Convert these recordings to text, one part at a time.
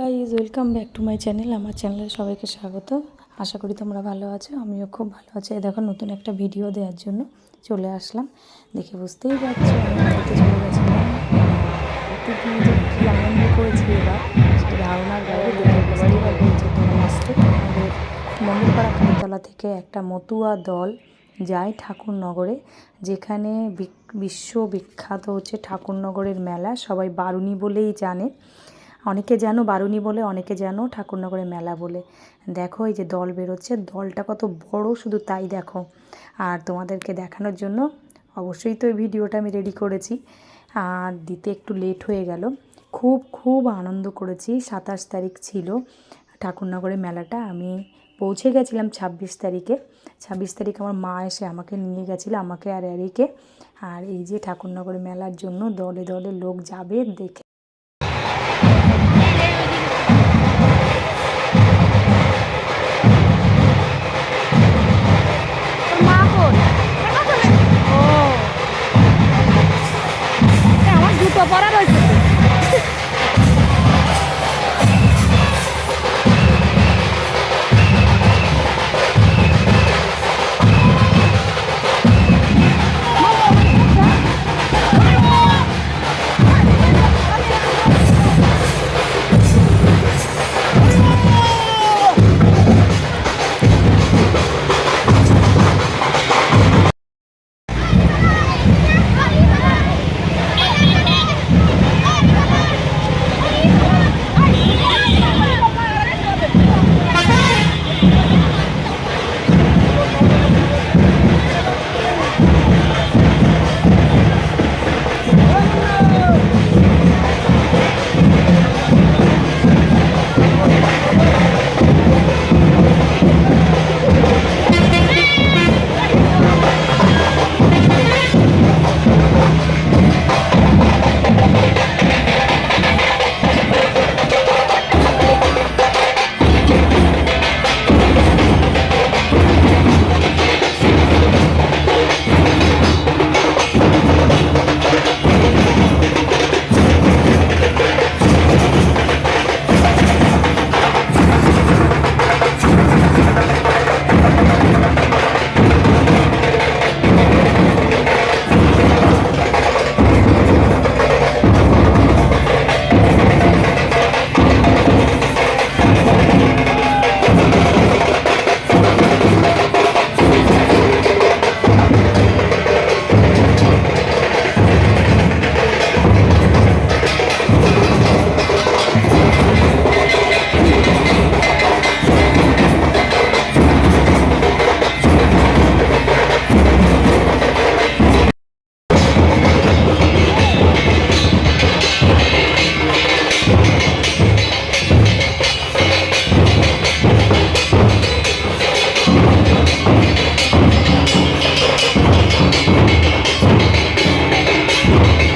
Guys welcome back to my channel আমার চ্যানেলে সবাইকে স্বাগত। আশা করি তোমরা ভালো আছো, আমিও খুব ভালো আছি। এই দেখো, নতুন একটা ভিডিও দেওয়ার জন্য চলে আসলাম। দেখে বুঝতেই পারছি, আমি আনন্দ করেছি এবার। সেই ধারণার বাইরে দেখে আসতে তোমাদের মঙ্গলপাড়া কালীতলা থেকে একটা মতুয়া দল যায় ঠাকুরনগরে, যেখানে বিশ্ববিখ্যাত হচ্ছে ঠাকুরনগরের মেলা। সবাই বারুনি বলেই জানে। অনেকে যেন বারুনি বলে, অনেকে যেন ঠাকুরনগরের মেলা বলে। দেখো এই যে দল বেরোচ্ছে, দলটা কত বড় শুধু তাই দেখো। আর তোমাদেরকে দেখানোর জন্য অবশ্যই তো এই ভিডিওটা আমি রেডি করেছি। আর দিতে একটু লেট হয়ে গেল। খুব খুব আনন্দ করেছি, সাতাশ তারিখ ছিল ঠাকুরনগরের মেলাটা। আমি পৌঁছে গেছিলাম ছাব্বিশ তারিখে। ছাব্বিশ তারিখ আমার মা এসে আমাকে নিয়ে গেছিল, আমাকে আর অ্যারিকে আর এই যে ঠাকুরনগরের মেলার জন্য দলে দলে লোক যাবে দেখে যেহেতু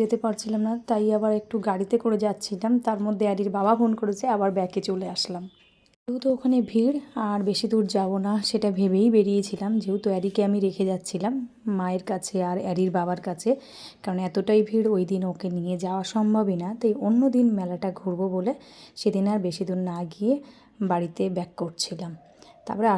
যেতে পারছিলাম না, তাই আবার একটু গাড়িতে করে যাচ্ছিলাম। তার মধ্যে অ্যাডির বাবা ফোন করেছে, আবার ব্যাকে চলে আসলাম। যেহেতু ওখানে ভিড়, আর বেশি দূর যাব না, সেটা ভেবেই বেরিয়েছিলাম। যেহেতু অ্যারিকে আমি রেখে যাচ্ছিলাম, মায়ের কাছে আর অ্যারির বাবার কাছে, কারণ এতটাই ভিড় ওই দিন ওকে নিয়ে যাওয়া সম্ভবই না। তাই অন্য দিন মেলাটা ঘুরবো বলে সেদিন আর বেশি দূর না গিয়ে বাড়িতে ব্যাক করছিলাম। তারপরে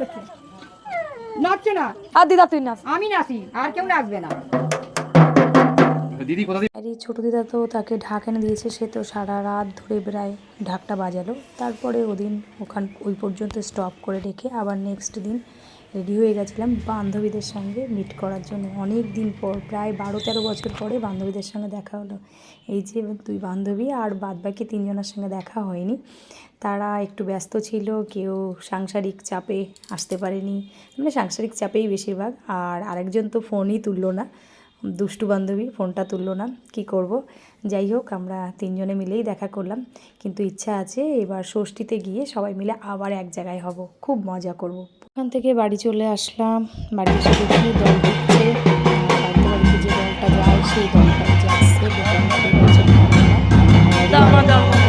করছে নাচছে না। আর দিদা তুই নাচ। আমি নাচি আর কেউ নাচবে না। দিদি কোথা আর এই ছোটো দিদা তো তাকে ঢাক এনে দিয়েছে সে তো সারা রাত ধরে প্রায় ঢাকটা বাজালো। তারপরে ওদিন ওখান ওই পর্যন্ত স্টপ করে রেখে আবার নেক্সট দিন রেডি হয়ে গেছিলাম বান্ধবীদের সঙ্গে মিট করার জন্য। অনেক দিন পর প্রায় বারো তেরো বছর পরে বান্ধবীদের সঙ্গে দেখা হলো। এই যে দুই বান্ধবী আর বাদ বাকি তিনজনের সঙ্গে দেখা হয়নি। তারা একটু ব্যস্ত ছিল, কেউ সাংসারিক চাপে আসতে পারেনি। মানে সাংসারিক চাপেই বেশিরভাগ। আর আরেকজন তো ফোনই তুললো না। দুষ্টু বান্ধবী, ফোনটা তুললো না। কি করব? যাই হোক, আমরা তিনজনে মিলেই দেখা করলাম। কিন্তু ইচ্ছা আছে এবার ষষ্ঠীতে গিয়ে সবাই মিলে আবার এক জায়গায় হব। খুব মজা করব। ওখান থেকে বাড়ি চলে আসলাম। বাড়ি এসে দেখি দল দিচ্ছে বাড়িতে যে দলটা যায়, সেই দলটাই যাচ্ছে দোকান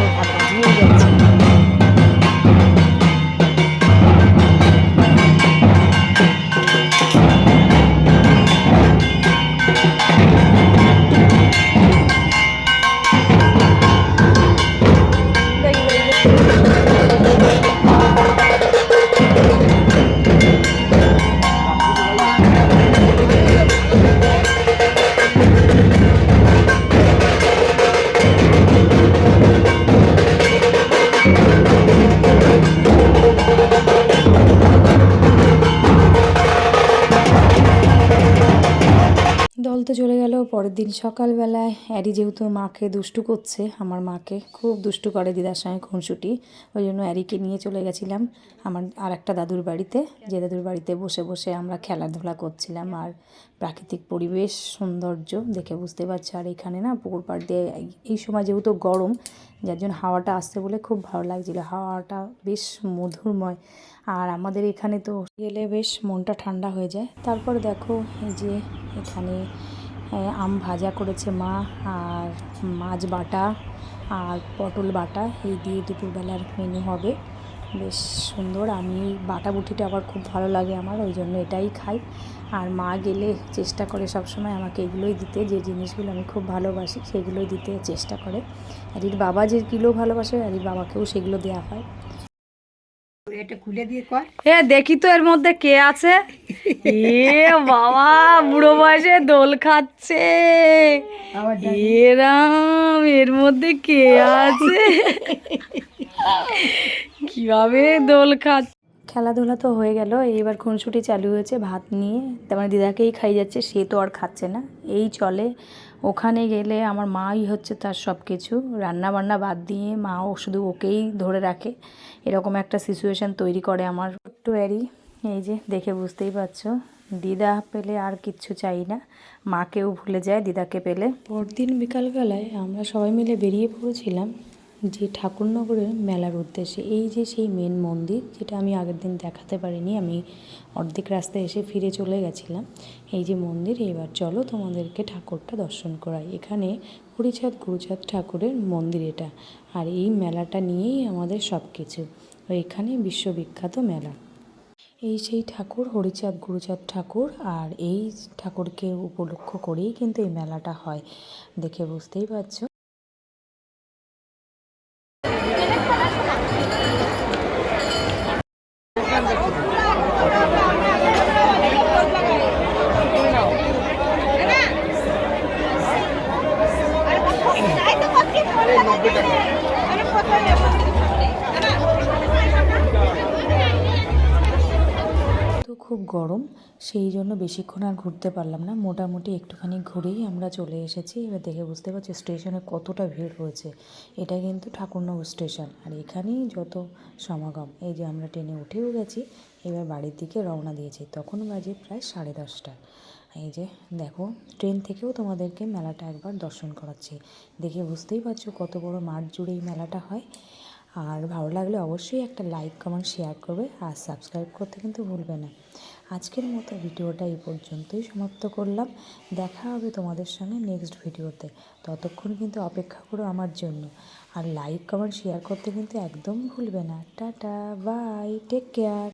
পরের দিন সকালবেলায় অ্যারি যেহেতু মাকে দুষ্টু করছে, আমার মাকে খুব দুষ্টু করে দিদার সঙ্গে খুনসুটি। ওই জন্য অ্যারিকে নিয়ে চলে গেছিলাম আমার আর একটা দাদুর বাড়িতে। যে দাদুর বাড়িতে বসে বসে আমরা খেলাধুলা করছিলাম আর প্রাকৃতিক পরিবেশ, সৌন্দর্য দেখে বুঝতে পারছি। আর এখানে না পুকুর পাড় দিয়ে এই- সময় যেহেতু গরম, যার জন্য হাওয়াটা আসছে বলে খুব ভালো লাগছিল। হাওয়াটা বেশ মধুরময়। আর আমাদের এখানে তো গেলে বেশ মনটা ঠান্ডা হয়ে যায়। তারপর দেখো এই যে এখানে আম ভাজা করেছে মা আর মাছ বাটা আর পটল বাটা। এই দিয়ে দুপুরবেলার মেনু হবে। বেশ সুন্দর। আমি বাটা বুটিটা আবার খুব ভালো লাগে আমার, ওই জন্য এটাই খাই। আর মা গেলে চেষ্টা করে সবসময় আমাকে এগুলোই দিতে। যে জিনিসগুলো আমি খুব ভালোবাসি, সেগুলোই দিতে চেষ্টা করে। অ্যারির বাবা যে কিলো ভালোবাসে অ্যারির বাবাকেও সেগুলো দেওয়া হয়। এটা খুলে দিয়ে কর। এ দেখি তো এর মধ্যে কে আছে। এ বাবা বুড়ো বয়সে দোল খাচ্ছে। এরাম এর মধ্যে কে আছে? কীভাবে দোল খাচ্ছে? খেলাধুলা তো হয়ে গেল এইবার খুনসুটি চালু হয়েছে ভাত নিয়ে। তার মানে দিদাকেই খাই যাচ্ছে সে তো আর খাচ্ছে না। এই চলে ওখানে গেলে আমার মাই হচ্ছে তার সব কিছু রান্নাবান্না বাদ দিয়ে মাও শুধু ওকেই ধরে রাখে। এরকম একটা সিচুয়েশান তৈরি করে আমার একটু এরই এই যে, দেখে বুঝতেই পারছ। দিদা পেলে আর কিচ্ছু চাই না। মাকেও ভুলে যায় দিদাকে পেলে। পরদিন বিকালবেলায় আমরা সবাই মিলে বেরিয়ে পড়েছিলাম। যে ঠাকুরনগরের মেলার উদ্দেশ্যে, এই যে সেই মেন মন্দির, যেটা আমি আগের দিন দেখাতে পারিনি, আমি অর্ধেক রাস্তায় এসে ফিরে চলে গেছিলাম, এই যে মন্দির এবার চলো তোমাদেরকে ঠাকুরটা দর্শন করাই। এখানে হরিচাঁদ গুরুচাঁদ ঠাকুরের মন্দির এটা, আর এই মেলাটা নিয়েই আমাদের সব কিছু এখানে বিশ্ববিখ্যাত মেলা। এই সেই ঠাকুর, হরিচাঁদ গুরুচাঁদ ঠাকুর, আর এই ঠাকুরকে উপলক্ষ করেই কিন্তু এই মেলাটা হয়, দেখে বুঝতেই পারছ। খুব গরম। সেই জন্য বেশিক্ষণ আর ঘুরতে পারলাম না। মোটামুটি একটুখানি ঘুরেই আমরা চলে এসেছি। এবার দেখে বুঝতে পারছি স্টেশনে কতটা ভিড় হয়েছে। এটা কিন্তু ঠাকুরনগর স্টেশন। আর এখানেই যত সমাগম, এই যে আমরা ট্রেনে উঠেও গেছি, এবার বাড়ির দিকে রওনা দিয়েছি। তখন বাজে প্রায় সাড়ে দশটা। এই যে দেখো, ট্রেন থেকেও তোমাদেরকে মেলাটা একবার দর্শন করাচ্ছি। দেখে বুঝতেই পারছ কত বড় মাঠ জুড়ে এই মেলাটা হয়। আর ভালো লাগলে অবশ্যই একটা লাইক কমেন্ট শেয়ার করবে আর সাবস্ক্রাইব করতে কিন্তু ভুলবে না। আজকের মতো ভিডিওটা এই পর্যন্তই সমাপ্ত করলাম। দেখা হবে তোমাদের সঙ্গে নেক্সট ভিডিওতে। ততক্ষণ কিন্তু অপেক্ষা করো আমার জন্য। আর লাইক কমেন্ট শেয়ার করতে কিন্তু একদম ভুলবে না। Tata bye take care